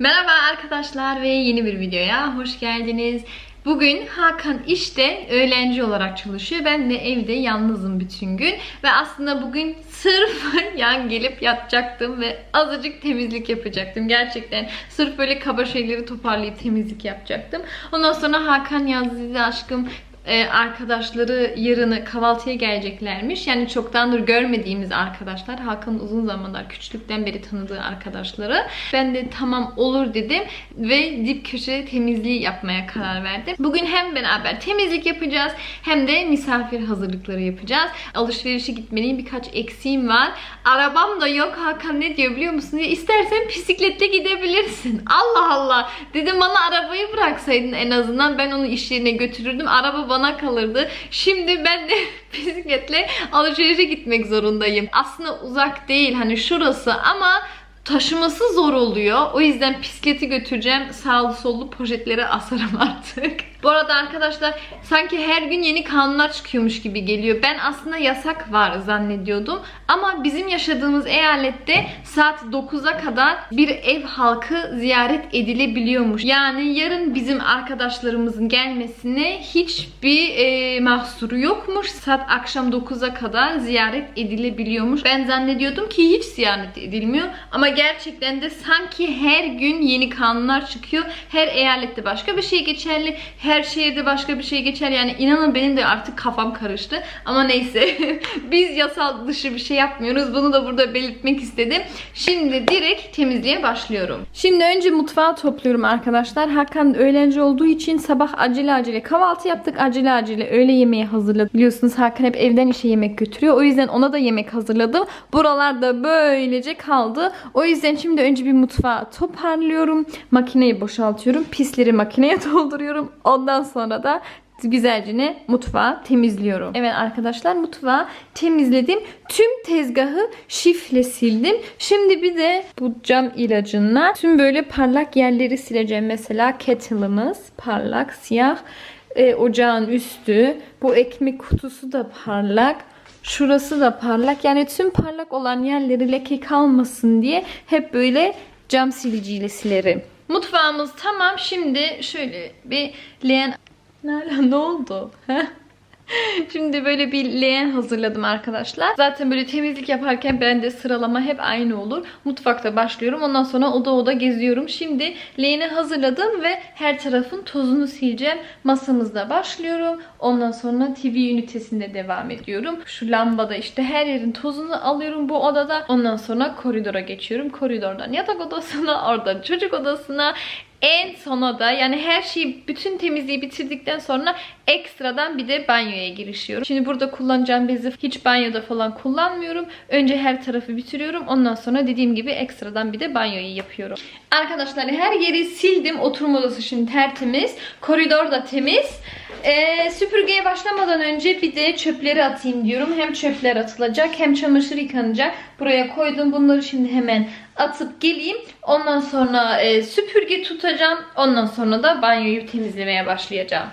Merhaba arkadaşlar ve yeni bir videoya hoş geldiniz. Bugün Hakan işte öğlenci olarak çalışıyor. Ben de evde yalnızım bütün gün. Ve aslında bugün sırf yan gelip yatacaktım ve azıcık temizlik yapacaktım. Gerçekten sırf böyle kaba şeyleri toparlayıp temizlik yapacaktım. Ondan sonra Hakan yazdı aşkım e, arkadaşları yarını kahvaltıya geleceklermiş. Yani çoktandır görmediğimiz arkadaşlar. Hakan'ın uzun zamanlar küçüklükten beri tanıdığı arkadaşları. Ben de tamam olur dedim ve dip köşe temizliği yapmaya karar verdim. Bugün hem beraber temizlik yapacağız hem de misafir hazırlıkları yapacağız. Alışverişe gitmeliyim. Birkaç eksiğim var. Arabam da yok. Hakan ne diyor biliyor musun? Diye, İstersen bisikletle gidebilirsin. Allah Allah. Dedim bana arabayı bıraksaydın en azından ben onu iş yerine götürürdüm. Araba bana kalırdı. Şimdi ben de bisikletle alışverişe gitmek zorundayım. Aslında uzak değil hani şurası ama taşıması zor oluyor. O yüzden bisikleti götüreceğim. Sağlı sollu poşetlere asarım artık. Bu arada arkadaşlar sanki her gün yeni kanunlar çıkıyormuş gibi geliyor. Ben aslında yasak var zannediyordum. Ama bizim yaşadığımız eyalette saat 9'a kadar bir ev halkı ziyaret edilebiliyormuş. Yani yarın bizim arkadaşlarımızın gelmesine hiçbir e, mahsuru yokmuş. Saat akşam 9'a kadar ziyaret edilebiliyormuş. Ben zannediyordum ki hiç ziyaret edilmiyor. Ama gerçekten de sanki her gün yeni kanunlar çıkıyor. Her eyalette başka bir şey geçerli. Her şehirde başka bir şey geçer. Yani inanın benim de artık kafam karıştı. Ama neyse. Biz yasal dışı bir şey yapmıyoruz. Bunu da burada belirtmek istedim. Şimdi direkt temizliğe başlıyorum. Şimdi önce mutfağı topluyorum arkadaşlar. Hakan öğlenci olduğu için sabah acele acele kahvaltı yaptık. Acele acele öğle yemeği hazırladık. Biliyorsunuz Hakan hep evden işe yemek götürüyor. O yüzden ona da yemek hazırladım. Buralarda böylece kaldı. O yüzden şimdi önce bir mutfağı toparlıyorum. Makineyi boşaltıyorum. Pisleri makineye dolduruyorum. Ondan sonra da güzelce mutfağı temizliyorum. Evet arkadaşlar mutfağı temizledim. Tüm tezgahı şifle sildim. Şimdi bir de bu cam ilacınla tüm böyle parlak yerleri sileceğim. Mesela kettle'ımız parlak siyah. E, ocağın üstü. Bu ekmek kutusu da parlak. Şurası da parlak. Yani tüm parlak olan yerleri leke kalmasın diye hep böyle cam siliciyle silerim. Mutfağımız tamam. Şimdi şöyle bir leğen... Nalan ne oldu? Heh. Şimdi böyle bir leğen hazırladım arkadaşlar. Zaten böyle temizlik yaparken bende sıralama hep aynı olur. Mutfakta başlıyorum. Ondan sonra oda oda geziyorum. Şimdi leğeni hazırladım ve her tarafın tozunu sileceğim. Masamızda başlıyorum. Ondan sonra TV ünitesinde devam ediyorum. Şu lambada işte her yerin tozunu alıyorum bu odada. Ondan sonra koridora geçiyorum. Koridordan yatak odasına, oradan çocuk odasına, en sona da yani her şeyi bütün temizliği bitirdikten sonra ekstradan bir de banyoya girişiyorum. Şimdi burada kullanacağım bezi hiç banyoda falan kullanmıyorum. Önce her tarafı bitiriyorum. Ondan sonra dediğim gibi ekstradan bir de banyoyu yapıyorum. Arkadaşlar her yeri sildim. Oturma odası şimdi tertemiz. Koridor da temiz. Ee, süpürgeye başlamadan önce bir de çöpleri atayım diyorum. Hem çöpler atılacak hem çamaşır yıkanacak. Buraya koydum. Bunları şimdi hemen atıp geleyim. Ondan sonra e, süpürge tutacağım. Ondan sonra da banyoyu temizlemeye başlayacağım.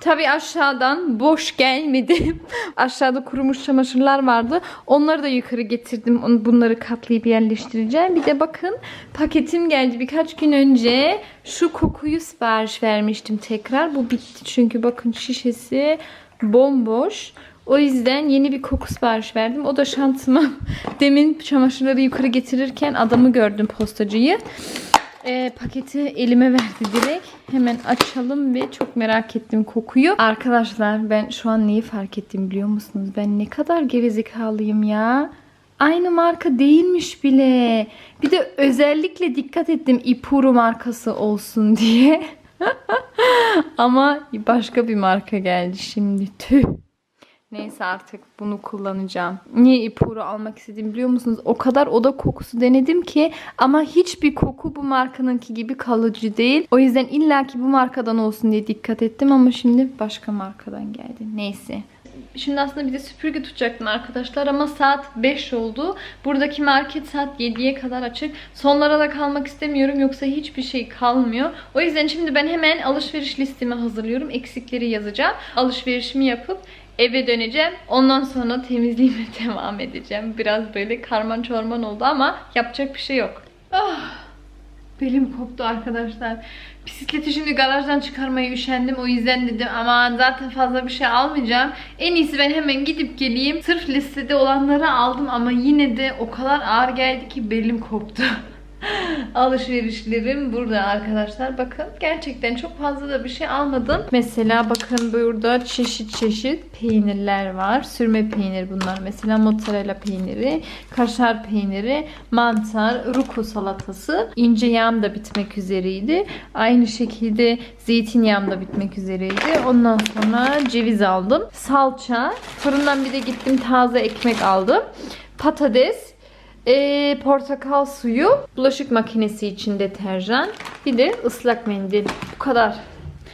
Tabi aşağıdan boş gelmedim. Aşağıda kurumuş çamaşırlar vardı. Onları da yukarı getirdim. Bunları katlayıp yerleştireceğim. Bir de bakın paketim geldi birkaç gün önce. Şu kokuyu sipariş vermiştim tekrar. Bu bitti çünkü bakın şişesi bomboş. O yüzden yeni bir koku sipariş verdim. O da şansıma. Demin çamaşırları yukarı getirirken adamı gördüm postacıyı. Ee, paketi elime verdi direkt. Hemen açalım ve çok merak ettim kokuyu. Arkadaşlar ben şu an neyi fark ettim biliyor musunuz? Ben ne kadar gerizekalıyım ya. Aynı marka değilmiş bile. Bir de özellikle dikkat ettim Ipuru markası olsun diye. Ama başka bir marka geldi şimdi. Tüh. Neyse artık bunu kullanacağım. Niye ipuru almak istedim biliyor musunuz? O kadar oda kokusu denedim ki ama hiçbir koku bu markanınki gibi kalıcı değil. O yüzden illaki bu markadan olsun diye dikkat ettim ama şimdi başka markadan geldi. Neyse. Şimdi aslında bir de süpürge tutacaktım arkadaşlar ama saat 5 oldu. Buradaki market saat 7'ye kadar açık. Sonlara da kalmak istemiyorum yoksa hiçbir şey kalmıyor. O yüzden şimdi ben hemen alışveriş listemi hazırlıyorum. Eksikleri yazacağım. Alışverişimi yapıp eve döneceğim. Ondan sonra temizliğime devam edeceğim. Biraz böyle karman çorman oldu ama yapacak bir şey yok. Ah. Belim koptu arkadaşlar. Bisikleti şimdi garajdan çıkarmaya üşendim. O yüzden dedim ama zaten fazla bir şey almayacağım. En iyisi ben hemen gidip geleyim. Sırf listede olanları aldım ama yine de o kadar ağır geldi ki belim koptu. Alışverişlerim burada arkadaşlar. Bakın gerçekten çok fazla da bir şey almadım. Mesela bakın burada çeşit çeşit peynirler var. Sürme peynir bunlar. Mesela mozzarella peyniri, kaşar peyniri, mantar, ruko salatası. ince yağım da bitmek üzereydi. Aynı şekilde zeytinyağım da bitmek üzereydi. Ondan sonra ceviz aldım. Salça. Fırından bir de gittim taze ekmek aldım. Patates, ee, portakal suyu, bulaşık makinesi için deterjan, bir de ıslak mendil. Bu kadar.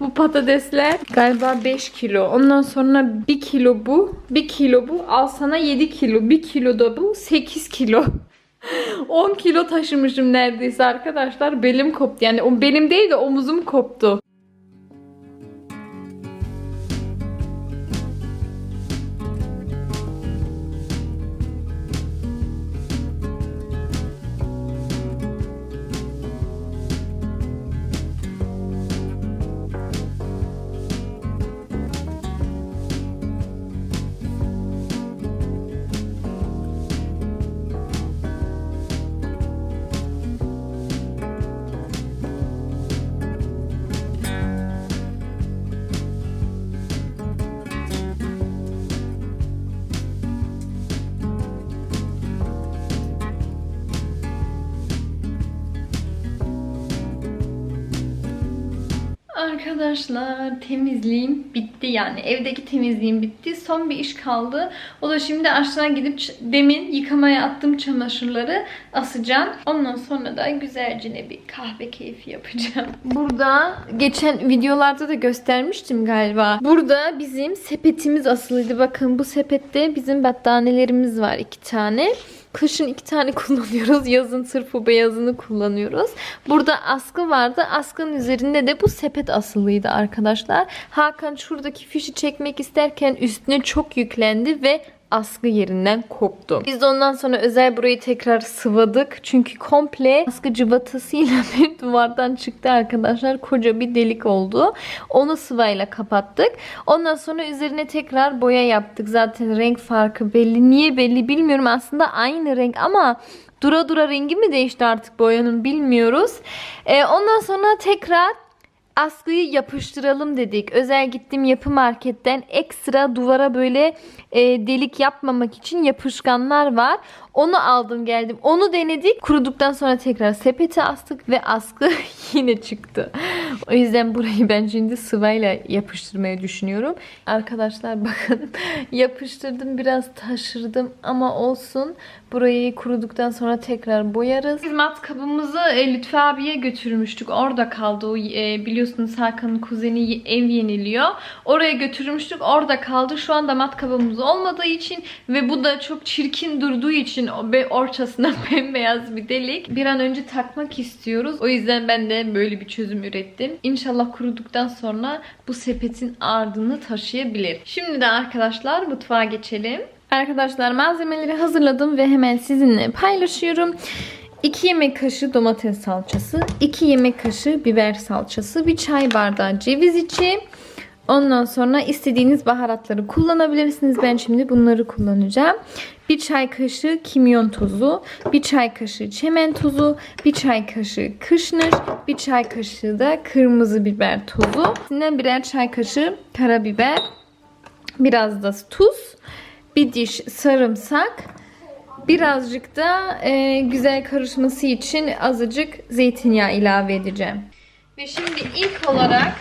Bu patatesler galiba 5 kilo. Ondan sonra 1 kilo bu, 1 kilo bu. Al sana 7 kilo. 1 kilo da bu 8 kilo. 10 kilo taşımışım neredeyse arkadaşlar. Belim koptu. Yani o benim değil de omuzum koptu. Arkadaşlar temizliğim bitti yani evdeki temizliğim bitti. Son bir iş kaldı. O da şimdi aşağı gidip demin yıkamaya attığım çamaşırları asacağım. Ondan sonra da güzelce bir kahve keyfi yapacağım. Burada geçen videolarda da göstermiştim galiba. Burada bizim sepetimiz asılıydı. Bakın bu sepette bizim battaniyelerimiz var iki tane. Kışın iki tane kullanıyoruz. Yazın sırf bu beyazını kullanıyoruz. Burada askı vardı. Askının üzerinde de bu sepet asılıydı arkadaşlar. Hakan şuradaki fişi çekmek isterken üstüne çok yüklendi ve askı yerinden koptu. Biz de ondan sonra özel burayı tekrar sıvadık. Çünkü komple askı cıvatasıyla bir duvardan çıktı arkadaşlar. Koca bir delik oldu. Onu sıvayla kapattık. Ondan sonra üzerine tekrar boya yaptık. Zaten renk farkı belli. Niye belli bilmiyorum. Aslında aynı renk ama dura dura rengi mi değişti artık boyanın bilmiyoruz. Ee, ondan sonra tekrar askıyı yapıştıralım dedik. Özel gittim yapı marketten ekstra duvara böyle e, delik yapmamak için yapışkanlar var. Onu aldım geldim. Onu denedik. Kuruduktan sonra tekrar sepete astık ve askı yine çıktı. O yüzden burayı ben şimdi sıvayla yapıştırmayı düşünüyorum. Arkadaşlar bakın yapıştırdım biraz taşırdım ama olsun. Burayı kuruduktan sonra tekrar boyarız. Biz matkabımızı e, Lütfü abiye götürmüştük. Orada kaldı. O, e, biliyorsunuz Hakan'ın kuzeni ev yeniliyor. Oraya götürmüştük. Orada kaldı. Şu anda matkabımız olmadığı için ve bu da çok çirkin durduğu için be- ortasına bembeyaz bir delik. Bir an önce takmak istiyoruz. O yüzden ben de böyle bir çözüm ürettim. İnşallah kuruduktan sonra bu sepetin ardını taşıyabilir. Şimdi de arkadaşlar mutfağa geçelim. Arkadaşlar malzemeleri hazırladım ve hemen sizinle paylaşıyorum. 2 yemek kaşığı domates salçası, 2 yemek kaşığı biber salçası, bir çay bardağı ceviz içi. Ondan sonra istediğiniz baharatları kullanabilirsiniz. Ben şimdi bunları kullanacağım. Bir çay kaşığı kimyon tozu, bir çay kaşığı çemen tozu, bir çay kaşığı kışnır, bir çay kaşığı da kırmızı biber tozu. Sizinden birer çay kaşığı karabiber, biraz da tuz, bir diş sarımsak, birazcık da e, güzel karışması için azıcık zeytinyağı ilave edeceğim. Ve şimdi ilk olarak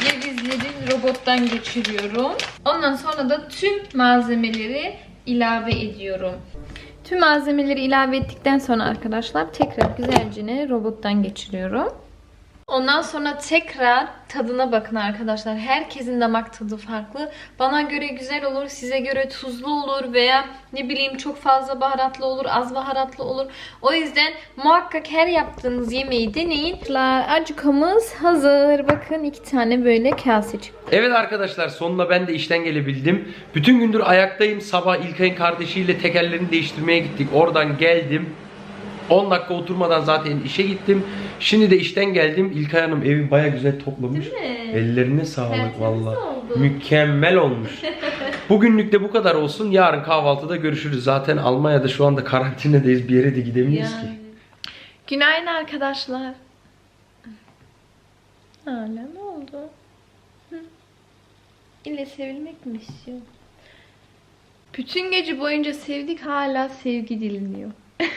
cevizleri robottan geçiriyorum. Ondan sonra da tüm malzemeleri ilave ediyorum. Tüm malzemeleri ilave ettikten sonra arkadaşlar tekrar güzelce robottan geçiriyorum. Ondan sonra tekrar tadına bakın arkadaşlar. Herkesin damak tadı farklı. Bana göre güzel olur, size göre tuzlu olur veya ne bileyim çok fazla baharatlı olur, az baharatlı olur. O yüzden muhakkak her yaptığınız yemeği deneyin. Acıkamız hazır. Bakın iki tane böyle kase çıktı. Evet arkadaşlar sonunda ben de işten gelebildim. Bütün gündür ayaktayım. Sabah İlkay'ın kardeşiyle tekerlerini değiştirmeye gittik. Oradan geldim. 10 dakika oturmadan zaten işe gittim. Şimdi de işten geldim. İlkay Hanım evi baya güzel toplamış. Değil mi? Ellerine sağlık Tertemiz valla. oldu. Mükemmel olmuş. Bugünlük de bu kadar olsun. Yarın kahvaltıda görüşürüz. Zaten Almanya'da şu anda karantinadayız. Bir yere de gidemiyoruz Yani. ki. Günaydın arkadaşlar. Hala ne oldu? Hı? İlle sevilmek mi istiyor? Bütün gece boyunca sevdik hala sevgi dilinmiyor.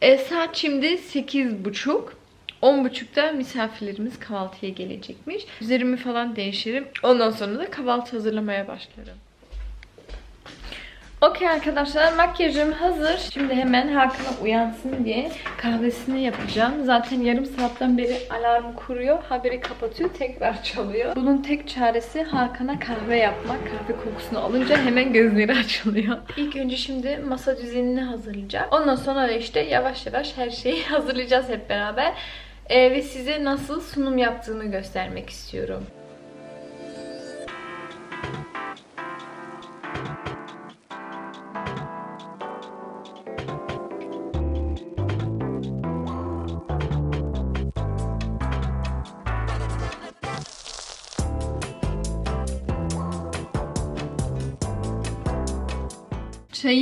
e, saat şimdi sekiz buçuk. On buçukta misafirlerimiz kahvaltıya gelecekmiş. Üzerimi falan değişirim. Ondan sonra da kahvaltı hazırlamaya başlarım. Okey arkadaşlar makyajım hazır. Şimdi hemen Hakan'a uyansın diye kahvesini yapacağım. Zaten yarım saatten beri alarm kuruyor. Haberi kapatıyor tekrar çalıyor. Bunun tek çaresi Hakan'a kahve yapmak. Kahve kokusunu alınca hemen gözleri açılıyor. İlk önce şimdi masa düzenini hazırlayacağım. Ondan sonra da işte yavaş yavaş her şeyi hazırlayacağız hep beraber. Ee, ve size nasıl sunum yaptığımı göstermek istiyorum.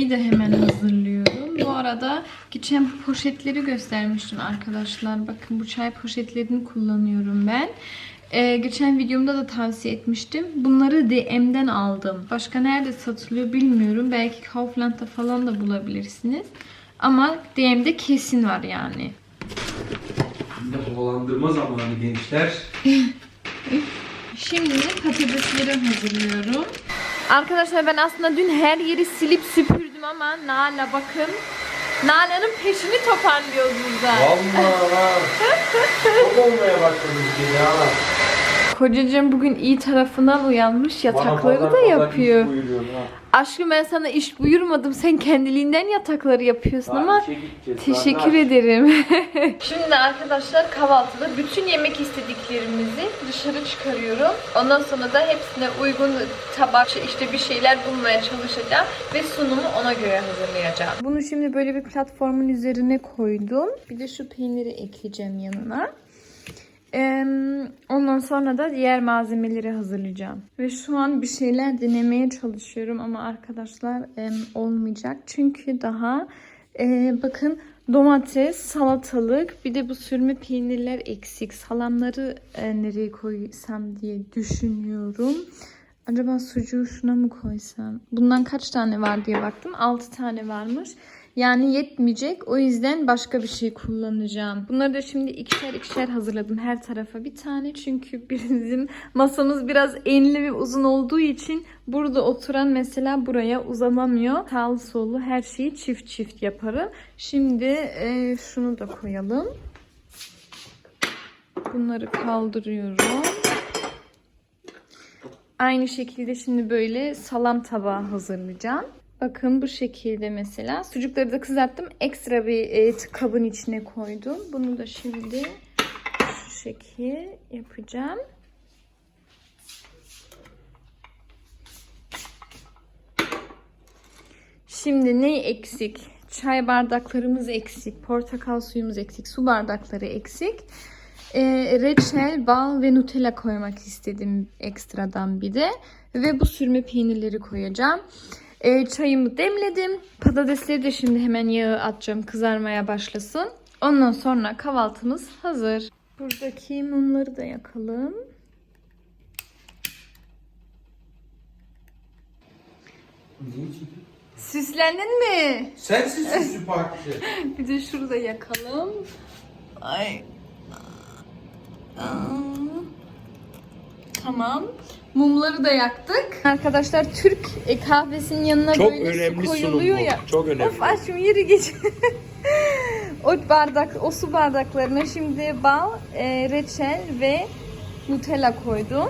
Çayı da hemen hazırlıyorum. Bu arada geçen poşetleri göstermiştim arkadaşlar. Bakın bu çay poşetlerini kullanıyorum ben. Ee, geçen videomda da tavsiye etmiştim. Bunları DM'den aldım. Başka nerede satılıyor bilmiyorum. Belki Kaufland'da falan da bulabilirsiniz. Ama DM'de kesin var yani. Şimdi havalandırma zamanı gençler. Şimdi patatesleri hazırlıyorum. Arkadaşlar ben aslında dün her yeri silip süpürdüm ama Nala bakın. Nala'nın peşini toparlıyoruz burada. Vallahi Çok olmaya başladı ya. Kocacığım bugün iyi tarafından uyanmış yatakları da yapıyor. Aşkım ben sana iş buyurmadım. Sen kendiliğinden yatakları yapıyorsun ama teşekkür ederim. Şimdi arkadaşlar kahvaltıda bütün yemek istediklerimizi dışarı çıkarıyorum. Ondan sonra da hepsine uygun tabak işte bir şeyler bulmaya çalışacağım ve sunumu ona göre hazırlayacağım. Bunu şimdi böyle bir platformun üzerine koydum. Bir de şu peyniri ekleyeceğim yanına. Ondan sonra da diğer malzemeleri hazırlayacağım. Ve şu an bir şeyler denemeye çalışıyorum ama arkadaşlar olmayacak. Çünkü daha e, bakın domates, salatalık bir de bu sürme peynirler eksik. Salamları e, nereye koysam diye düşünüyorum. Acaba sucuğu şuna mı koysam? Bundan kaç tane var diye baktım. 6 tane varmış. Yani yetmeyecek. O yüzden başka bir şey kullanacağım. Bunları da şimdi ikişer ikişer hazırladım. Her tarafa bir tane. Çünkü bizim masamız biraz enli ve uzun olduğu için burada oturan mesela buraya uzanamıyor. Sağlı sollu her şeyi çift çift yaparım. Şimdi e, şunu da koyalım. Bunları kaldırıyorum. Aynı şekilde şimdi böyle salam tabağı hazırlayacağım. Bakın bu şekilde mesela. Sucukları da kızarttım. Ekstra bir e, kabın içine koydum. Bunu da şimdi şu şekil yapacağım. Şimdi ne eksik? Çay bardaklarımız eksik, portakal suyumuz eksik, su bardakları eksik. E, reçel, bal ve Nutella koymak istedim ekstradan bir de. Ve bu sürme peynirleri koyacağım. E, çayımı demledim. Patatesleri de şimdi hemen yağı atacağım kızarmaya başlasın. Ondan sonra kahvaltımız hazır. Buradaki mumları da yakalım. Süslendin mi? Sensiz süsü partisi. Bir de şurada yakalım. Ay. Aa. Tamam. Mumları da yaktık. Arkadaşlar Türk e, kahvesinin yanına Çok böyle önemli su sunum koyuluyor bu. ya. Çok önemli. Of aşkım yeri geç. o bardak, o su bardaklarına şimdi bal, e, reçel ve Nutella koydum.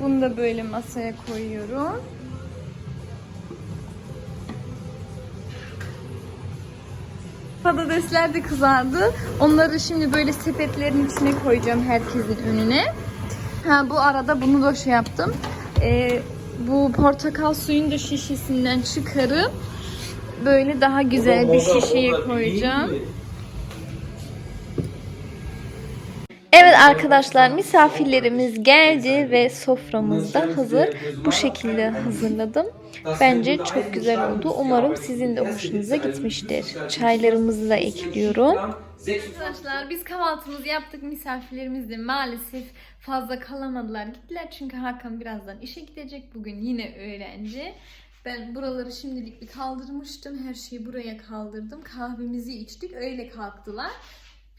Bunu da böyle masaya koyuyorum. Patatesler de kızardı. Onları şimdi böyle sepetlerin içine koyacağım herkesin önüne. Ha bu arada bunu da şey yaptım. Ee, bu portakal suyunu da şişesinden çıkarıp böyle daha güzel bir şişeye koyacağım. Evet arkadaşlar misafirlerimiz geldi ve soframız da hazır. Bu şekilde hazırladım. Bence çok güzel oldu. Umarım sizin de hoşunuza gitmiştir. Çaylarımızı da ekliyorum. Arkadaşlar biz kahvaltımızı yaptık. Misafirlerimiz de maalesef fazla kalamadılar. Gittiler çünkü Hakan birazdan işe gidecek. Bugün yine öğlenci. Ben buraları şimdilik bir kaldırmıştım. Her şeyi buraya kaldırdım. Kahvemizi içtik. Öyle kalktılar.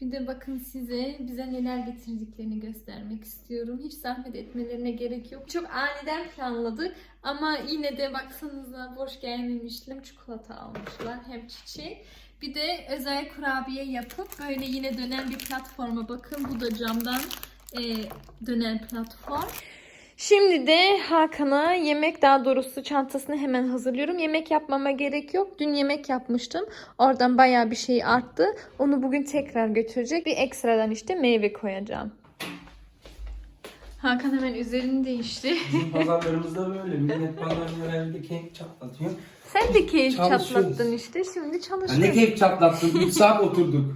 Bir de bakın size bize neler getirdiklerini göstermek istiyorum. Hiç zahmet etmelerine gerek yok. Çok aniden planladık ama yine de baksanıza boş gelmemiştim. Çikolata almışlar hem çiçek. Bir de özel kurabiye yapıp böyle yine dönen bir platforma bakın. Bu da camdan e, dönen platform. Şimdi de Hakan'a yemek daha doğrusu çantasını hemen hazırlıyorum. Yemek yapmama gerek yok. Dün yemek yapmıştım. Oradan bayağı bir şey arttı. Onu bugün tekrar götürecek. Bir ekstradan işte meyve koyacağım. Hakan hemen üzerini değişti. Bizim pazarlarımızda böyle. Millet pazarları evde kek çatlatıyor. Sen de keyif çatlattın işte. Şimdi Ya çalışıyoruz. ne kek çatlattın? 3 saat oturduk.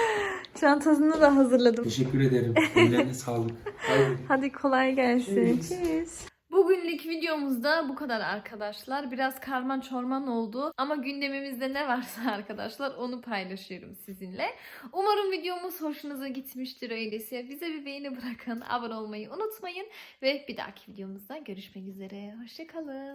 Çantasını da hazırladım. Teşekkür ederim. Ellerine sağlık. Haydi. Hadi kolay gelsin. Cheers. Cheers. Bugünlük videomuzda bu kadar arkadaşlar. Biraz karman çorman oldu. Ama gündemimizde ne varsa arkadaşlar onu paylaşıyorum sizinle. Umarım videomuz hoşunuza gitmiştir öyleyse. Bize bir beğeni bırakın. Abone olmayı unutmayın. Ve bir dahaki videomuzda görüşmek üzere. Hoşçakalın.